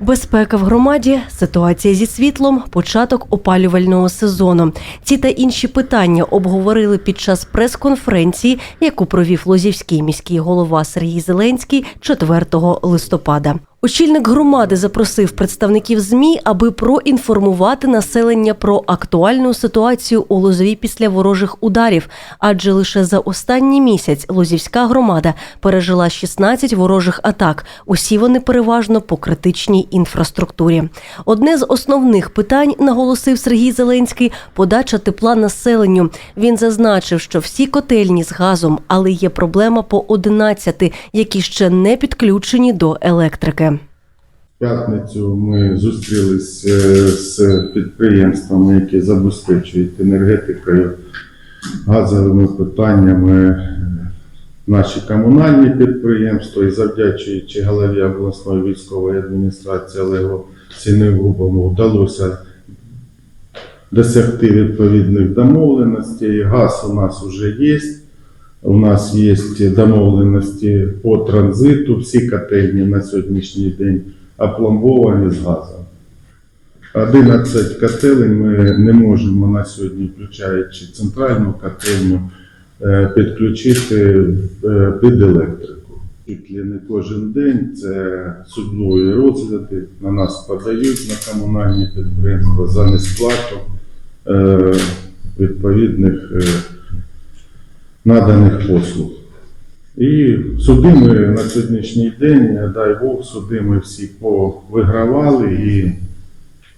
Безпека в громаді, ситуація зі світлом, початок опалювального сезону. Ці та інші питання обговорили під час прес-конференції, яку провів Лозівський міський голова Сергій Зеленський 4 листопада. Очільник громади запросив представників ЗМІ, аби проінформувати населення про актуальну ситуацію у Лозові після ворожих ударів. Адже лише за останній місяць Лозівська громада пережила 16 ворожих атак. Усі вони переважно по критичній інфраструктурі. Одне з основних питань, наголосив Сергій Зеленський, подача тепла населенню. Він зазначив, що всі котельні з газом, але є проблема по 11, які ще не підключені до електрики. П'ятницю ми зустрілися з підприємствами, які забезпечують енергетикою, газовими питаннями наші комунальні підприємства і завдячуючи голові обласної військової адміністрації Олегу Сінегубову вдалося досягти відповідних домовленостей. Газ у нас вже є. У нас є домовленості по транзиту. Всі котельні на сьогоднішній день опломбовані з газом. 11 котелень ми не можемо на сьогодні, включаючи центральну котельню, е, підключити е, під електрику. Чуть не кожен день це судові розгляди, на нас подають на комунальні підприємства за несплату е, відповідних наданих послуг. І суди ми на сьогоднішній день, дай Бог, суди ми всі повигравали, і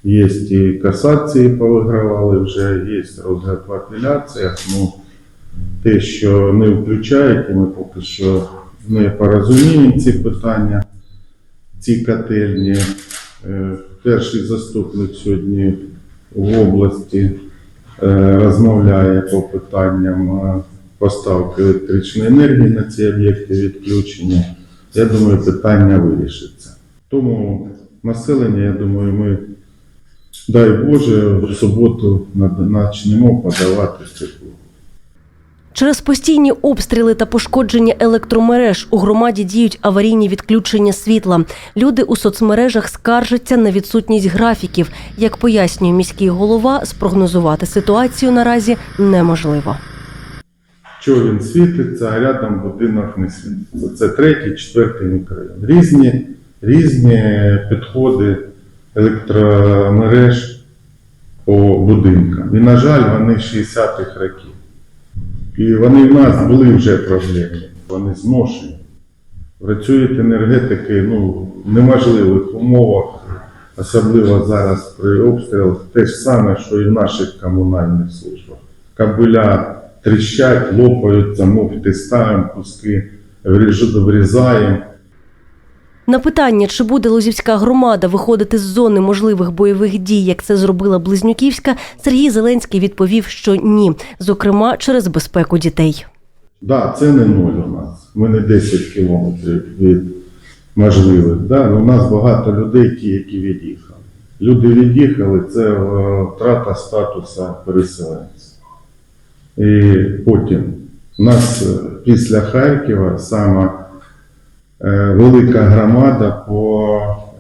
є і касації повигравали, вже є розгляд в апеляціях. Ну, те, що не включають, і ми поки що не порозуміємо ці питання, ці котельні. Е, Перший заступник сьогодні в області е, розмовляє по питанням е, поставки електричної енергії на ці об'єкти відключення. Я думаю, питання вирішиться. Тому населення, я думаю, ми, дай Боже, в суботу почнемо подавати тепло. Через постійні обстріли та пошкодження електромереж у громаді діють аварійні відключення світла. Люди у соцмережах скаржаться на відсутність графіків. Як пояснює міський голова, спрогнозувати ситуацію наразі неможливо. Що він світиться, а рядом будинок не світиться. Це третій, четвертий мікрорайон. Різні, різні підходи електромереж по будинкам. І, на жаль, вони 60-х років. І вони в нас були вже проблемні, вони зношені. Працюють енергетики ну, в неможливих умовах, особливо зараз при обстрілах, те ж саме, що і в наших комунальних службах. Кабеля тріщать, лопаються, муфти ставимо, куски врізаємо. На питання, чи буде Лозівська громада виходити з зони можливих бойових дій, як це зробила Близнюківська, Сергій Зеленський відповів, що ні, зокрема через безпеку дітей. Да, це не нуль у нас. Ми не 10 кілометрів від можливих. Да? У нас багато людей, ті, які від'їхали. Люди від'їхали, це е, втрата статусу переселенця. І потім у нас після Харкова сама е, велика громада по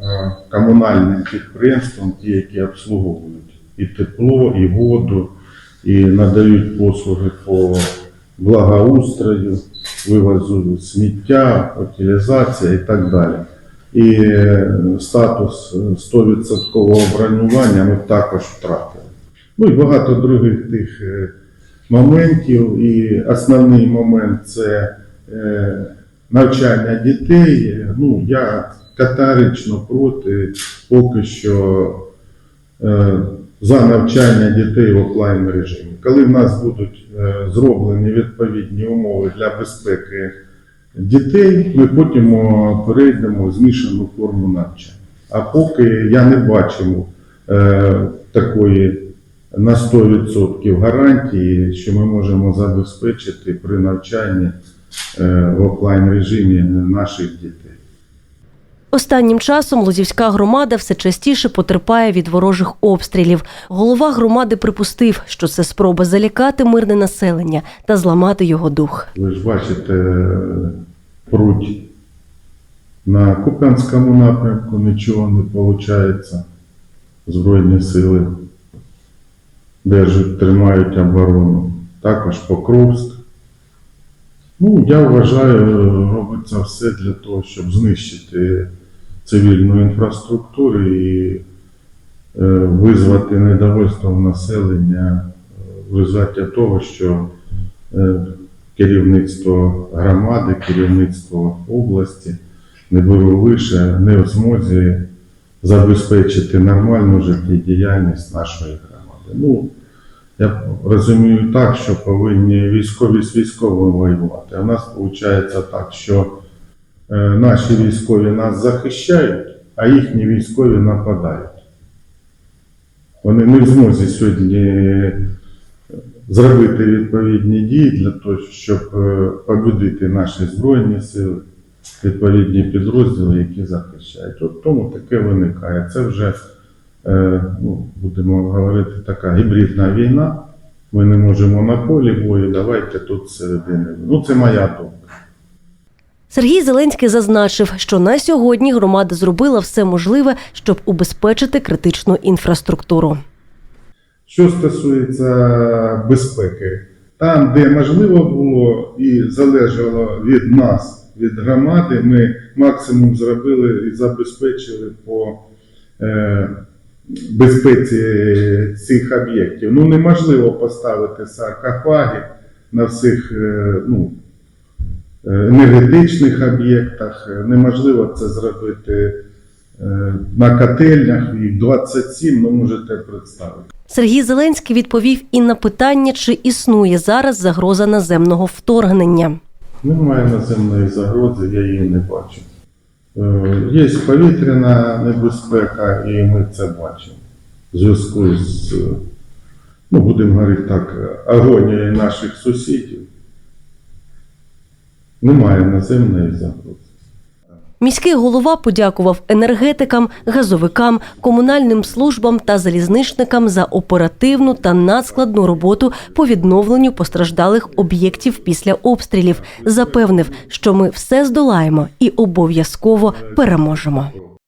е, комунальним підприємствам, ті, які обслуговують і тепло, і воду, і надають послуги по благоустрою, вивозу сміття, утилізація і так далі. І статус е, 100% бронювання ми також втратили. Ну і багато других тих моментів. І основний момент це е, навчання дітей. Ну, я категорично проти поки що е, за навчання дітей в офлайн режимі. Коли в нас будуть е, зроблені відповідні умови для безпеки дітей, ми потім перейдемо в змішану форму навчання. А поки я не бачу е, такої на 100% гарантії, що ми можемо забезпечити при навчанні е, в офлайн режимі наших дітей. Останнім часом Лозівська громада все частіше потерпає від ворожих обстрілів. Голова громади припустив, що це спроба залякати мирне населення та зламати його дух. Ви ж бачите, пруть На Куп'янському напрямку нічого не виходить. Збройні сили держать, тримають оборону. Також Покровськ. Ну, я вважаю, робиться все для того, щоб знищити цивільну інфраструктуру і е, визвати недовольство в населення е, в результаті того, що е, керівництво громади, керівництво області, не лише, не в змозі забезпечити нормальну життєдіяльність нашої громади. Ну, я розумію так, що повинні військові з військовими воювати. А в нас виходить так, що е, наші військові нас захищають, а їхні військові нападають. Вони не в змозі сьогодні зробити відповідні дії для того, щоб е, побудити наші збройні сили, відповідні підрозділи, які захищають. От тому таке виникає. Це вже, е, ну, будемо говорити, така гібридна війна. Ми не можемо на полі бою, давайте тут всередині. Ну, це моя думка. Сергій Зеленський зазначив, що на сьогодні громада зробила все можливе, щоб убезпечити критичну інфраструктуру. Що стосується безпеки, там, де можливо було і залежало від нас, від громади, ми максимум зробили і забезпечили по е, безпеці цих об'єктів. Ну, неможливо поставити саркофаги на всіх е, ну, е, енергетичних об'єктах, Е, неможливо це зробити е, на котельнях, їх 27, ну можете представити. Сергій Зеленський відповів і на питання, чи існує зараз загроза наземного вторгнення. Немає наземної загрози, я її не бачу. Е, Є повітряна небезпека, і ми це бачимо. В зв'язку з, ну, будемо говорити так, агонією наших сусідів. Немає наземної загрози. Міський голова подякував енергетикам, газовикам, комунальним службам та залізничникам за оперативну та надскладну роботу по відновленню постраждалих об'єктів після обстрілів. Запевнив, що ми все здолаємо і обов'язково переможемо.